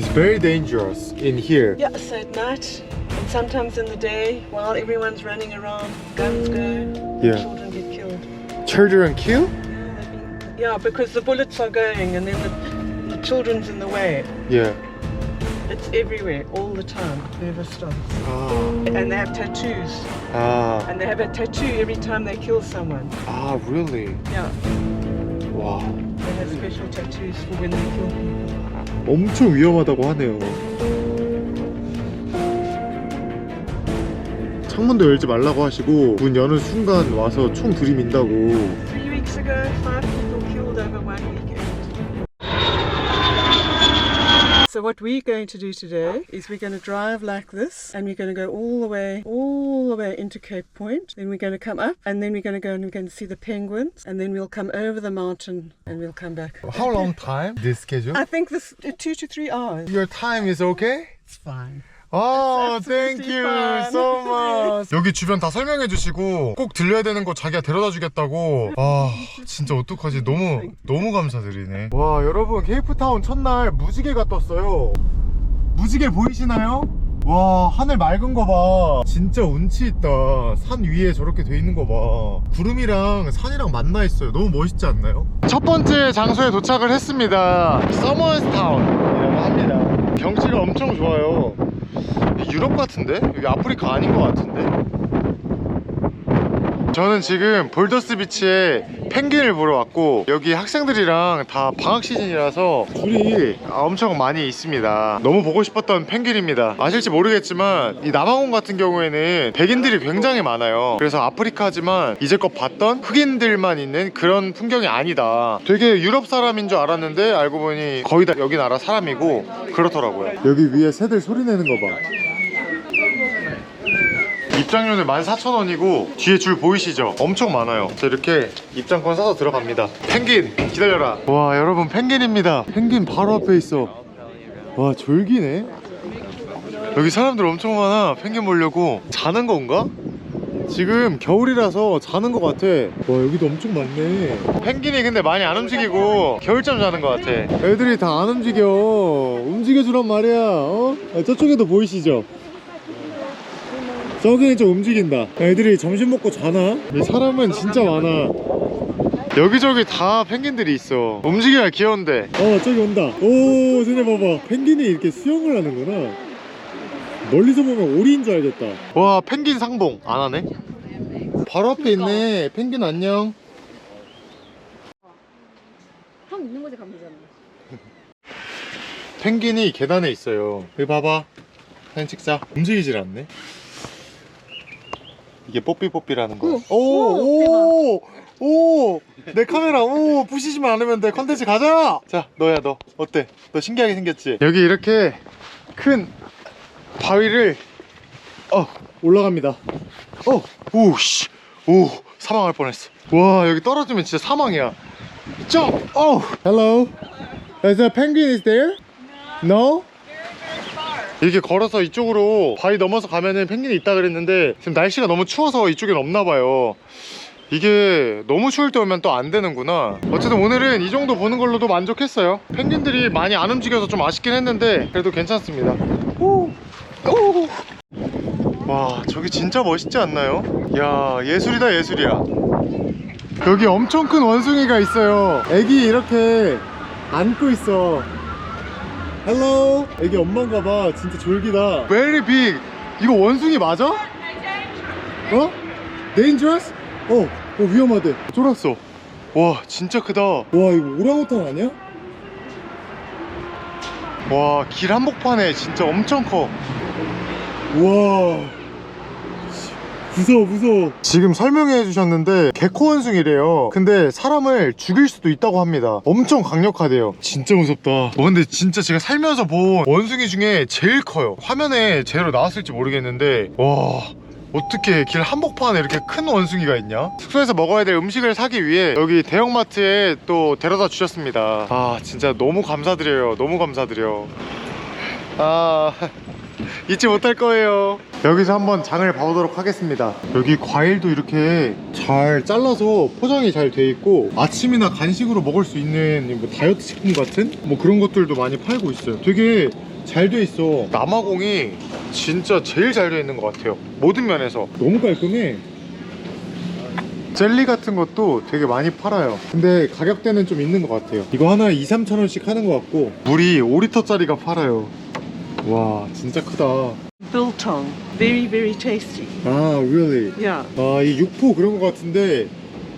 It's very dangerous in here. Yeah, so at night and sometimes in the day, while everyone's running around, guns go, Yeah. children get killed. Children kill? Yeah, yeah, because the bullets are going and then the, the children's in the way. Yeah. It's everywhere, all the time, never stops. Ah. And they have tattoos, Ah. and they have a tattoo every time they kill someone. Ah, really? Yeah, 와. 엄청 위험하다고 하네요. 창문도 열지 말라고 하시고 문 여는 순간 와서 총 들이민다고. So what we're going to do today is we're going to drive like this and we're going to go all the way, all the way into Cape Point. Then we're going to come up and then we're going to go and we're going to see the penguins and then we'll come over the mountain and we'll come back. How long time? This schedule? I think this uh, two to three hours. Your time is okay? It's fine. 아, absolutely thank you fine. so much. 여기 주변 다 설명해 주시고 꼭 들려야 되는 거 자기가 데려다 주겠다고. 아, 진짜 어떡하지? 너무 너무 감사드리네. 와, 여러분 케이프타운 첫날 무지개가 떴어요. 무지개 보이시나요? 와, 하늘 맑은 거 봐. 진짜 운치 있다. 산 위에 저렇게 돼 있는 거 봐. 구름이랑 산이랑 만나 있어요. 너무 멋있지 않나요? 첫 번째 장소에 도착을 했습니다. 서머스타운이라고 합니다. 경치가 엄청 좋아요. 유럽 같은데? 여기 아프리카 아닌 것 같은데? 저는 지금 볼더스 비치에 펭귄을 보러 왔고 여기 학생들이랑 다 방학 시즌이라서 줄이 엄청 많이 있습니다. 너무 보고 싶었던 펭귄입니다. 아실지 모르겠지만 이 남아공 같은 경우에는 백인들이 굉장히 많아요. 그래서 아프리카지만 이제껏 봤던 흑인들만 있는 그런 풍경이 아니다. 되게 유럽 사람인 줄 알았는데 알고 보니 거의 다 여기 나라 사람이고 그렇더라고요. 여기 위에 새들 소리 내는 거봐 입장료는 14,000원이고 뒤에 줄 보이시죠? 엄청 많아요. 자 이렇게 입장권 사서 들어갑니다. 펭귄 기다려라. 와 여러분 펭귄입니다. 펭귄 바로 앞에 있어. 와 졸기네. 여기 사람들 엄청 많아 펭귄 보려고. 자는 건가? 지금 겨울이라서 자는 것 같아. 와 여기도 엄청 많네. 펭귄이 근데 많이 안 움직이고 겨울잠 자는 것 같아. 애들이 다 안 움직여. 움직여주란 말이야 어? 아, 저쪽에도 보이시죠? 저기는 좀 움직인다. 애들이 점심 먹고 자나? 이 사람은 진짜 많아. 여기저기 다 펭귄들이 있어. 움직여야 귀여운데. 어 저기 온다. 오 쟤네 봐봐. 펭귄이 이렇게 수영을 하는구나. 멀리서 보면 오리인 줄 알겠다. 와 펭귄 상봉. 안 하네? 바로 앞에 있네. 펭귄 안녕. 형 있는 곳에 가면 되잖아. 펭귄이 계단에 있어요. 여기 봐봐. 사진 찍자. 움직이질 않네 이게 뽀삐뽀삐라는 거야 오, 오 오 오 내 카메라 오 부시지만 않으면 돼 컨텐츠 가자! 자 너야 너. 어때? 너 신기하게 생겼지? 여기 이렇게 큰 바위를 어 올라갑니다. 어 오 씨. 오 사망할 뻔했어. 와 여기 떨어지면 진짜 사망이야. 점프 어. Hello? Is a penguin is there? No 이렇게 걸어서 이쪽으로 바위 넘어서 가면은 펭귄이 있다 그랬는데 지금 날씨가 너무 추워서 이쪽엔 없나 봐요. 이게 너무 추울 때 오면 또 안 되는구나. 어쨌든 오늘은 이 정도 보는 걸로도 만족했어요. 펭귄들이 많이 안 움직여서 좀 아쉽긴 했는데 그래도 괜찮습니다. 오. 오. 와 저기 진짜 멋있지 않나요? 야 예술이다 예술이야. 여기 엄청 큰 원숭이가 있어요. 애기 이렇게 안고 있어 헬로 애기 엄마인가 봐. 진짜 졸기다. Very big. 이거 원숭이 맞아? 어? Dangerous? 어, 어 위험하대. 쫄았어. 와 진짜 크다. 와 이거 오랑우탄 아니야? 와 길 한복판에 진짜 엄청 커. 우와 무서워 무서워. 지금 설명해 주셨는데 개코 원숭이래요. 근데 사람을 죽일 수도 있다고 합니다. 엄청 강력하대요. 진짜 무섭다. 와 근데 진짜 제가 살면서 본 원숭이 중에 제일 커요. 화면에 제대로 나왔을지 모르겠는데 와 어떻게 길 한복판에 이렇게 큰 원숭이가 있냐? 숙소에서 먹어야 될 음식을 사기 위해 여기 대형마트에 또 데려다 주셨습니다. 아 진짜 너무 감사드려요. 너무 감사드려. 아 잊지 못할 거예요. 여기서 한번 장을 봐보도록 하겠습니다. 여기 과일도 이렇게 잘 잘라서 포장이 잘 돼 있고 아침이나 간식으로 먹을 수 있는 뭐 다이어트 식품 같은 뭐 그런 것들도 많이 팔고 있어요. 되게 잘 돼 있어. 남아공이 진짜 제일 잘 돼 있는 것 같아요. 모든 면에서. 너무 깔끔해. 젤리 같은 것도 되게 많이 팔아요. 근데 가격대는 좀 있는 것 같아요. 이거 하나에 2, 3천 원씩 하는 것 같고 물이 5리터짜리가 팔아요. 와 진짜 크다 Biltong. Very, very tasty. 아 really Yeah. 아, 이 육포 그런 것 같은데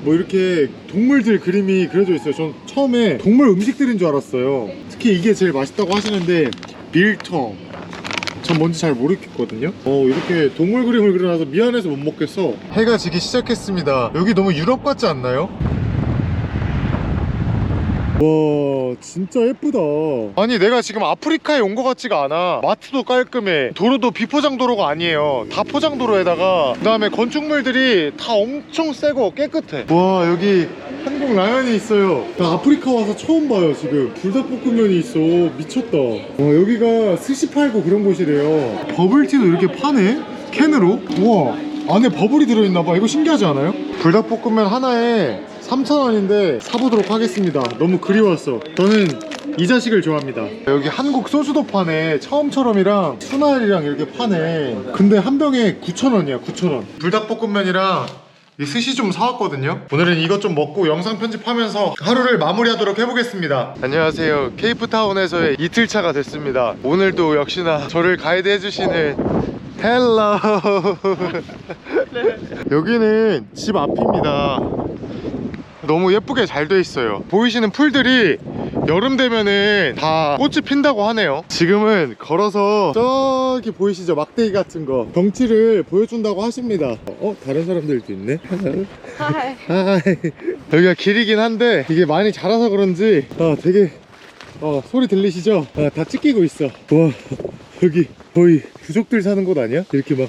뭐 이렇게 동물들 그림이 그려져 있어요. 전 처음에 동물 음식들인 줄 알았어요. 특히 이게 제일 맛있다고 하시는데 빌통. 전 뭔지 잘 모르겠거든요. 어 이렇게 동물 그림을 그려놔서 미안해서 못 먹겠어. 해가 지기 시작했습니다. 여기 너무 유럽 같지 않나요? 와 진짜 예쁘다. 아니 내가 지금 아프리카에 온 것 같지가 않아. 마트도 깔끔해. 도로도 비포장 도로가 아니에요. 다 포장 도로에다가 그 다음에 건축물들이 다 엄청 새고 깨끗해. 와 여기 한국 라면이 있어요. 나 아프리카 와서 처음 봐요 지금. 불닭볶음면이 있어. 미쳤다. 와 여기가 스시 팔고 그런 곳이래요. 버블티도 이렇게 파네? 캔으로? 우와 안에 버블이 들어있나봐. 이거 신기하지 않아요? 불닭볶음면 하나에 3,000원인데 사보도록 하겠습니다. 너무 그리웠어 저는 이 자식을 좋아합니다. 여기 한국 소주도 파네 처음처럼이랑 순알이랑 이렇게 파네 근데 한 병에 9,000원이야 9,000원. 불닭볶음면이랑 이 스시 좀 사왔거든요. 오늘은 이것 좀 먹고 영상 편집하면서 하루를 마무리하도록 해보겠습니다. 안녕하세요. 케이프타운에서의 이틀차가 됐습니다. 오늘도 역시나 저를 가이드 해주시는 헬로. 여기는 집 앞입니다 너무 예쁘게 잘 돼 있어요 보이시는 풀들이 여름 되면은 다 꽃이 핀다고 하네요 지금은 걸어서 저기 보이시죠 막대기 같은 거 경치를 보여준다고 하십니다 어? 다른 사람들도 있네 하이. 하이. 여기가 길이긴 한데 이게 많이 자라서 그런지 어, 되게 어, 소리 들리시죠? 아, 다 찢기고 있어 와 여기 거의 부족들 사는 곳 아니야? 이렇게 막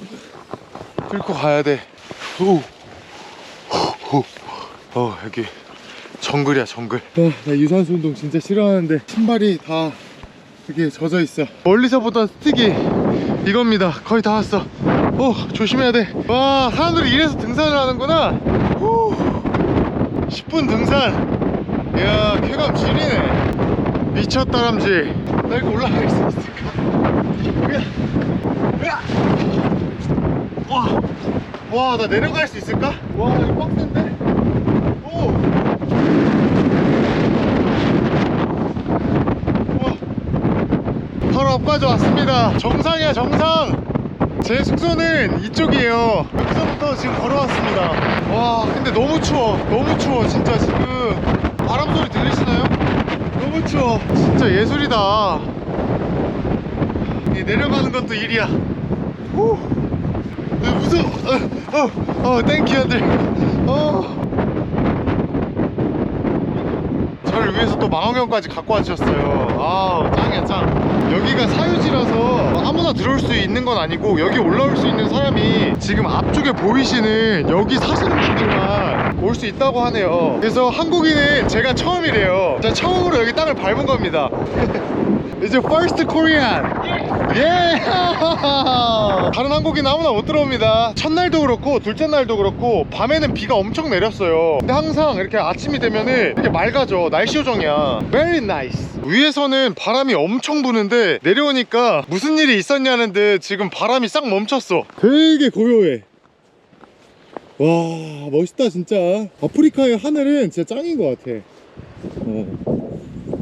뚫고 가야 돼 오. 오. 어 여기 정글이야 정글. 아, 나 유산소 운동 진짜 싫어하는데 신발이 다 이렇게 젖어 있어. 멀리서 보던 스틱이 이겁니다. 거의 다 왔어. 오 조심해야 돼와 사람들이 이래서 등산을 하는구나. 후 10분 등산. 이야 쾌감 지리네. 미쳤다 람쥐. 나 이거 올라갈 수 있을까? 으아, 으아. 와, 와, 나 내려갈 수 있을까? 와, 이거 빡센데? 오! 우와. 바로 앞까지 왔습니다. 정상이야, 정상! 제 숙소는 이쪽이에요. 여기서부터 지금 걸어왔습니다. 와, 근데 너무 추워. 너무 추워, 진짜 지금. 바람 소리 들리시나요? 너무 추워. 진짜 예술이다. 이 내려가는 것도 일이야. 후. 어, 무서워. 어, 어, 어, 땡큐, 아들. 어. 저를 위해서 또 망원경까지 갖고 와주셨어요. 아, 짱이야, 짱. 여기가 사유지라서 아무나 들어올 수 있는 건 아니고 여기 올라올 수 있는 사람이 지금 앞쪽에 보이시는 여기 사시는 분들만 올 수 있다고 하네요. 그래서 한국인은 제가 처음이래요. 제가 처음으로 여기 땅을 밟은 겁니다. 이제 first Korean. 예! 다른 한국인 아무나 못 들어옵니다. 첫날도 그렇고 둘째 날도 그렇고 밤에는 비가 엄청 내렸어요. 근데 항상 이렇게 아침이 되면은 이렇게 맑아져. 날씨 요정이야. Very nice. 위에서는 바람이 엄청 부는데 내려오니까 무슨 일이 있었냐는 듯 지금 바람이 싹 멈췄어. 되게 고요해. 와 멋있다 진짜. 아프리카의 하늘은 진짜 짱인 것 같아. 어.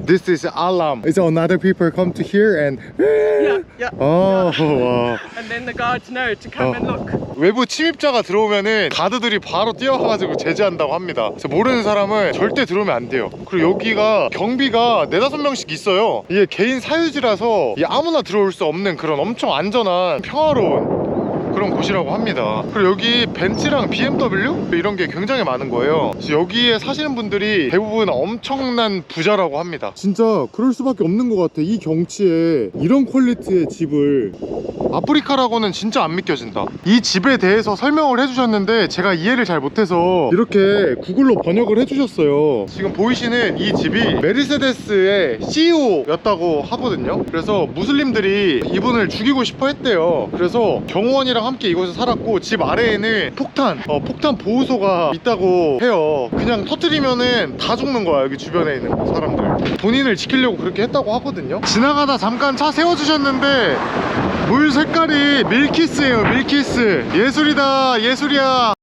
This is alarm. It's another people come to here and Yeah, yeah. 어, 와. And then the guards know to come Oh. and look. 외부 침입자가 들어오면은 가드들이 바로 뛰어가가지고 제재한다고 합니다. 그래서 모르는 사람은 절대 들어오면 안 돼요. 그리고 여기가 경비가 네다섯 명씩 있어요. 이게 개인 사유지라서 이게 아무나 들어올 수 없는 그런 엄청 안전한 평화로운 그런 곳이라고 합니다. 그리고 여기 벤츠랑 BMW 이런 게 굉장히 많은 거예요. 여기에 사시는 분들이 대부분 엄청난 부자라고 합니다. 진짜 그럴 수밖에 없는 것 같아. 이 경치에 이런 퀄리티의 집을 아프리카라고는 진짜 안 믿겨진다. 이 집에 대해서 설명을 해주셨는데 제가 이해를 잘 못해서 이렇게 구글로 번역을 해주셨어요. 지금 보이시는 이 집이 메르세데스의 CEO였다고 하거든요. 그래서 무슬림들이 이분을 죽이고 싶어 했대요. 그래서 경호원이랑 함께 이곳에 살았고 집 아래에는 폭탄, 어, 폭탄 보호소가 있다고 해요. 그냥 터트리면은 다 죽는 거야 여기 주변에 있는 사람들. 본인을 지키려고 그렇게 했다고 하거든요 지나가다 잠깐 차 세워주셨는데 물 색깔이 밀키스예요 밀키스 예술이다 예술이야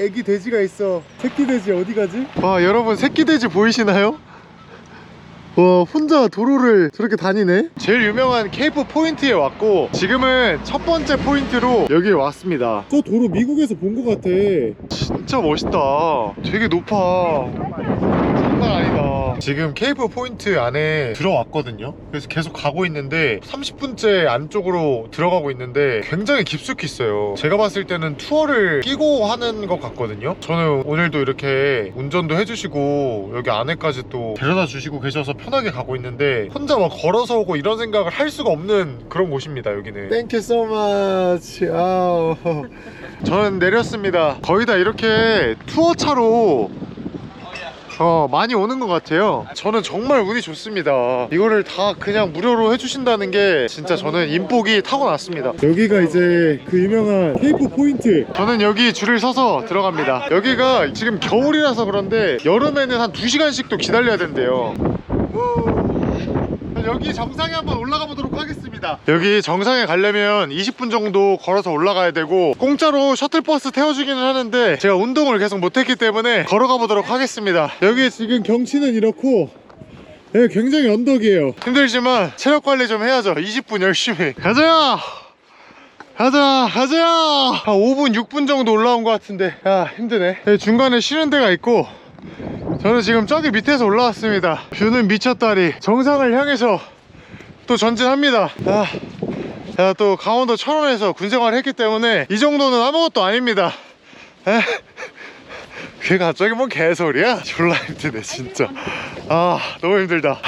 애기 돼지가 있어 새끼 돼지 어디 가지? 와 여러분 새끼 돼지 보이시나요? 와 혼자 도로를 저렇게 다니네? 제일 유명한 케이프 포인트에 왔고 지금은 첫 번째 포인트로 여기에 왔습니다. 저 도로 미국에서 본 것 같아. 진짜 멋있다. 되게 높아. 장난 아니다 지금 케이프 포인트 안에 들어왔거든요. 그래서 계속 가고 있는데 30분째 안쪽으로 들어가고 있는데 굉장히 깊숙이 있어요. 제가 봤을 때는 투어를 끼고 하는 것 같거든요. 저는 오늘도 이렇게 운전도 해주시고 여기 안에까지 또 데려다 주시고 계셔서 편하게 가고 있는데 혼자 막 걸어서 오고 이런 생각을 할 수가 없는 그런 곳입니다 여기는. Thank you so much. 아우. 저는 내렸습니다. 거의 다 이렇게 투어차로 어 많이 오는 것 같아요. 저는 정말 운이 좋습니다. 이거를 다 그냥 무료로 해주신다는 게 진짜 저는 인복이 타고났습니다. 여기가 이제 그 유명한 케이프 포인트. 저는 여기 줄을 서서 들어갑니다. 여기가 지금 겨울이라서 그런데 여름에는 한 2시간씩도 기다려야 된대요 여기 정상에 한번 올라가 보도록 하겠습니다. 여기 정상에 가려면 20분 정도 걸어서 올라가야 되고 공짜로 셔틀버스 태워주기는 하는데 제가 운동을 계속 못했기 때문에 걸어가 보도록 하겠습니다. 여기 지금 경치는 이렇고 네, 굉장히 언덕이에요. 힘들지만 체력 관리 좀 해야죠. 20분 열심히. 가자! 가자! 가자! 한 5분 6분 정도 올라온 것 같은데. 야 힘드네. 여기 중간에 쉬는 데가 있고 저는 지금 저기 밑에서 올라왔습니다 뷰는 미쳤다리 정상을 향해서 또 전진합니다 아, 제가 또 강원도 철원에서 군생활을 했기 때문에 이 정도는 아무것도 아닙니다 에? 그게 갑자기 뭔 개소리야? 졸라 힘드네 진짜 아 너무 힘들다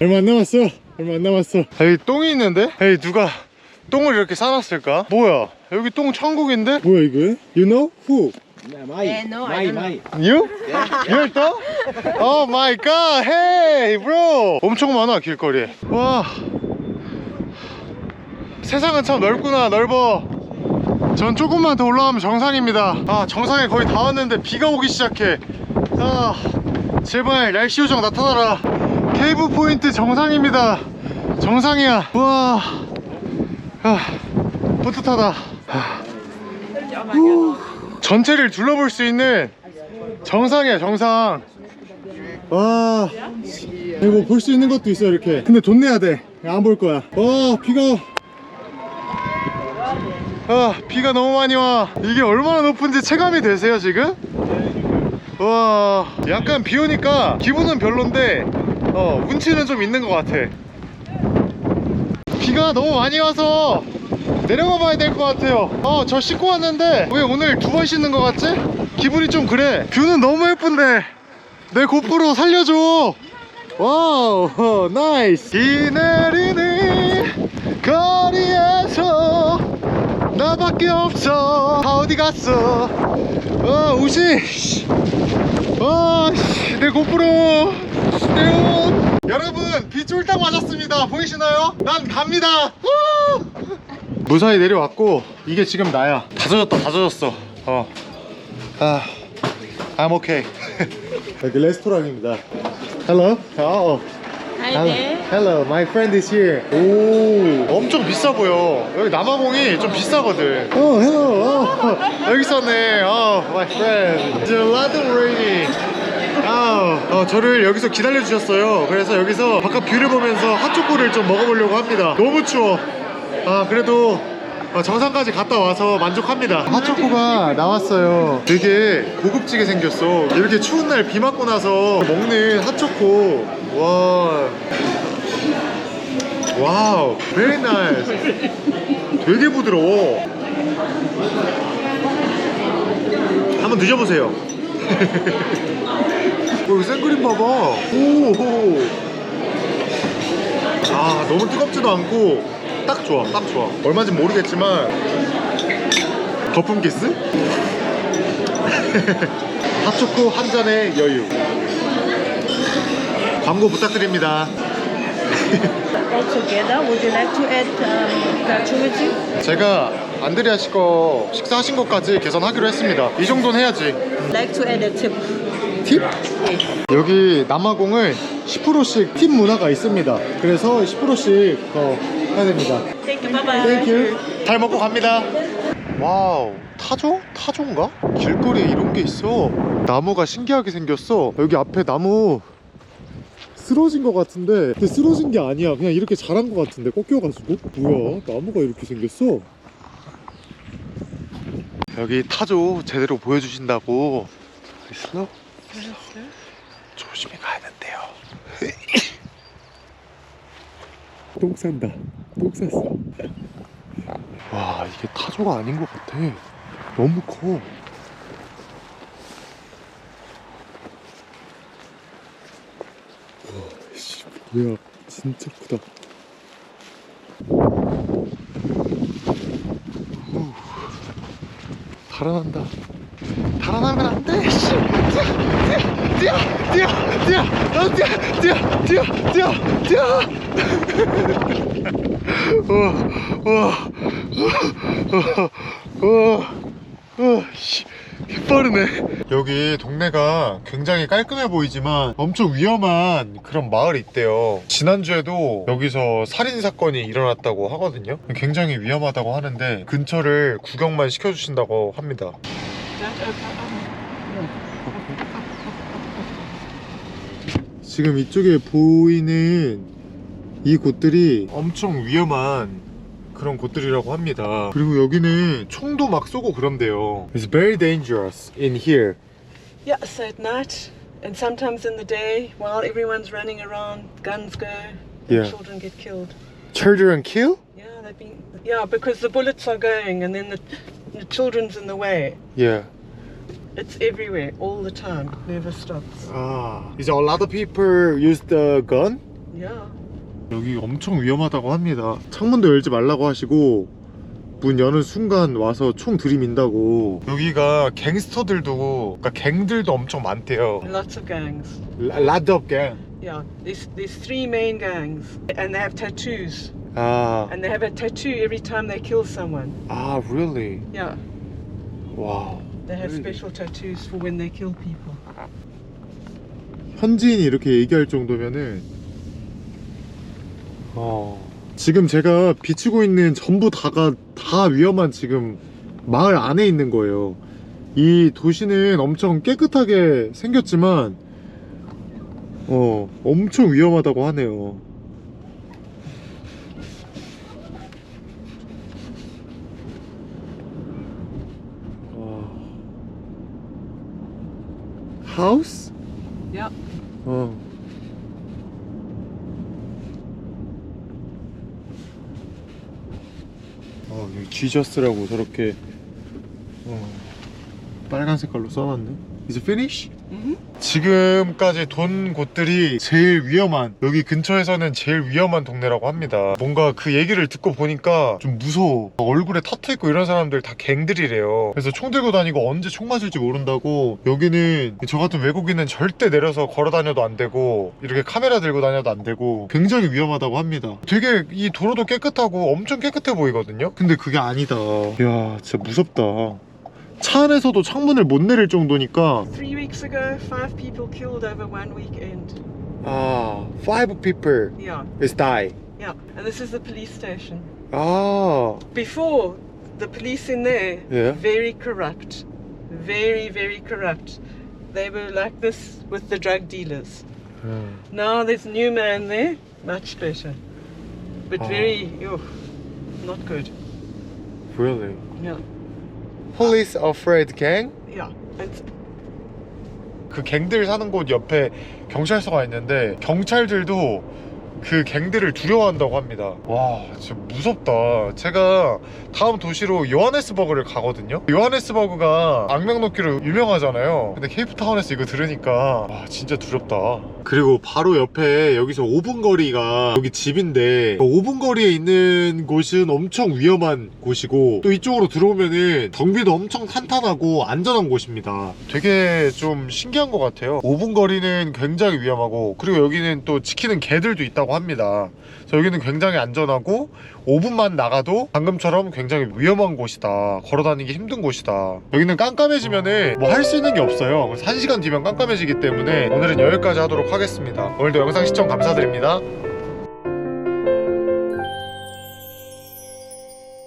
얼마 안 남았어 얼마 안 남았어 여기 똥이 있는데? 여기 누가 똥을 이렇게 싸놨을까? 뭐야 여기 똥 천국인데? 뭐야 이거? You know? Who? Mai, mai, mai. You? You're the? Oh my god, hey bro. 엄청 많아 길거리에. 와. 세상은 참 넓구나 넓어. 전 조금만 더 올라가면 정상입니다. 아 정상에 거의 다 왔는데 비가 오기 시작해. 아 제발 날씨 요정 나타나라. 케이브 포인트 정상입니다. 정상이야. 와. 아, 뿌듯하다. 아. 후. 전체를 둘러볼 수 있는 정상이야 정상. 와. 이거 볼 수 있는 것도 있어 이렇게. 근데 돈 내야 돼 안 볼 거야. 와 비가. 아 비가 너무 많이 와. 이게 얼마나 높은지 체감이 되세요 지금? 와 약간 비 오니까 기분은 별론데 어 운치는 좀 있는 것 같아. 비가 너무 많이 와서 내려가 봐야 될 것 같아요. 어 저 씻고 왔는데 왜 오늘 두 번 씻는 것 같지? 기분이 좀 그래. 뷰는 너무 예쁜데. 내 고프로 살려줘. 와우 어, 나이스. 비 내리는 거리에서 나밖에 없어. 다 어디 갔어? 어 우시 어내 고프로. 내옷. 여러분 비 쫄딱 맞았습니다. 보이시나요? 난 갑니다. 우! 무사히 내려왔고 이게 지금 나야 다 젖었다 다 젖었어 어. 아, I'm okay 여기 레스토랑입니다 Hello? Oh. Hello. Hello, my friend is here. 오, 엄청 비싸 보여. 여기 남아공이 좀 비싸거든. Oh, hello. Oh, 여기 있었네. Oh, my friend. It's a lot of rainy. 아, 어, 저를 여기서 기다려 주셨어요. 그래서 여기서 바깥 뷰를 보면서 핫초코를 좀 먹어보려고 합니다. 너무 추워. 아, 그래도 어, 정상까지 갔다 와서 만족합니다. 핫초코가 나왔어요. 되게 고급지게 생겼어. 이렇게 추운 날 비 맞고 나서 먹는 핫초코. 와. 와우. Very nice. 되게 부드러워. 한번 드셔보세요. 어, 이거 생크림 봐봐. 오. 아, 너무 뜨겁지도 않고 딱 좋아, 딱 좋아. 얼마인지 모르겠지만 거품 키스? 핫초코 한 잔의 여유. 광고 부탁드립니다. all together. Would you like to add um, gratuity? 제가 안드레아 씨거 식사하신 것까지 계산하기로 했습니다. 이 정도는 해야지. Like to add a tip? 팁? 여기 남아공을 10%씩 팁 문화가 있습니다. 그래서 10%씩 더 해야 됩니다. 땡큐. 잘 먹고 갑니다. 와우. 타조? 타조인가? 길거리에 이런 게 있어. 나무가 신기하게 생겼어. 여기 앞에 나무 쓰러진 것 같은데 근데 쓰러진 게 아니야. 그냥 이렇게 자란 것 같은데 꺾여가지고. 뭐야? 나무가 이렇게 생겼어. 여기 타조 제대로 보여주신다고. 슬로 조심히 가야 된대요. 똥 싼다. 똥 쌌어. 와 이게 타조가 아닌 것 같아. 너무 커. 와, 씨, 뭐야, 진짜 크다. 후. 달아난다. 달아나면 안 돼. 씨. 뛰어, 뛰어, 뛰어, 뛰어, 어, 뛰어, 뛰어, 뛰어, 뛰어, 뛰어. 어, 와, 와, 와, 와, 씨, 빠르네. 여기 동네가 굉장히 깔끔해 보이지만 엄청 위험한 그런 마을이 있대요. 지난주에도 여기서 살인 사건이 일어났다고 하거든요. 굉장히 위험하다고 하는데 근처를 구경만 시켜주신다고 합니다. 지금 이쪽에 보이는 이 곳들이 엄청 위험한 그런 곳들이라고 합니다. 그리고 여기는 총도 막 쏘고 그런대요. It's very dangerous in here. Yeah, so at night and sometimes in the day, while everyone's running around, guns go, and Yeah. children get killed. Children kill? Yeah, they've been. Yeah, because the bullets are going, and then the, the children's in the way. Yeah. It's everywhere, all the time. Never stops. 아, is a lot of people use the gun? Yeah. 여기 엄청 위험하다고 합니다. 창문도 열지 말라고 하시고 문 여는 순간 와서 총 들이민다고. 여기가 갱스터들도, 그러니까 갱들도 엄청 많대요. Lots of gangs. Lot of gang. Yeah, there's there's three main gangs, and they have tattoos, 아, and they have a tattoo every time they kill someone. 아, really? Yeah, 와우. They have special tattoos for when they kill people. 현지인이 이렇게 얘기할 정도면은 어 지금 제가 비추고 있는 전부 다가 다 위험한 지금 마을 안에 있는 거예요. 이 도시는 엄청 깨끗하게 생겼지만 어 엄청 위험하다고 하네요. 하우스? Yeah. 어. 어, 여기 지저스라고 저렇게 어, 빨간 색깔로 써놨네. Is it finish? 지금까지 돈 곳들이 제일 위험한 여기 근처에서는 제일 위험한 동네라고 합니다. 뭔가 그 얘기를 듣고 보니까 좀 무서워. 얼굴에 타투 있고 이런 사람들 다 갱들이래요. 그래서 총 들고 다니고 언제 총 맞을지 모른다고 여기는 저 같은 외국인은 절대 내려서 걸어 다녀도 안 되고 이렇게 카메라 들고 다녀도 안 되고 굉장히 위험하다고 합니다. 되게 이 도로도 깨끗하고 엄청 깨끗해 보이거든요. 근데 그게 아니다. 이야 진짜 무섭다. 차 안에서도 창문을 못 내릴 정도니까 Three weeks ago, five people killed over one weekend. 아, five people Yeah, is die. yeah. And this is the police station. 아, Before, the police in there, Yeah. very corrupt. Very, very corrupt. They were like this with the drug dealers. Now there's a new man there, much better. But Oh. very, oh, not good. really? Yeah, Police afraid gang? yeah. And 그 갱들 사는 곳 옆에 경찰서가 있는데 경찰들도 그 갱들을 두려워한다고 합니다. 와, 진짜 무섭다. 제가 다음 도시로 요하네스버그를 가거든요. 요하네스버그가 악명 높기로 유명하잖아요. 근데 케이프타운에서 이거 들으니까 와, 진짜 두렵다. 그리고 바로 옆에 여기서 5분 거리가 여기 집인데 5분 거리에 있는 곳은 엄청 위험한 곳이고 또 이쪽으로 들어오면은 경비도 엄청 탄탄하고 안전한 곳입니다. 되게 좀 신기한 것 같아요. 5분 거리는 굉장히 위험하고 그리고 여기는 또 지키는 개들도 있다고 있다고 합니다. 그래서 여기는 굉장히 안전하고 5분만 나가도 방금처럼 굉장히 위험한 곳이다. 걸어다니기 힘든 곳이다. 여기는 깜깜해지면은 뭐 할 수 있는 게 없어요. 그래서 1시간 뒤면 깜깜해지기 때문에 오늘은 여기까지 하도록 하겠습니다. 오늘도 영상 시청 감사드립니다.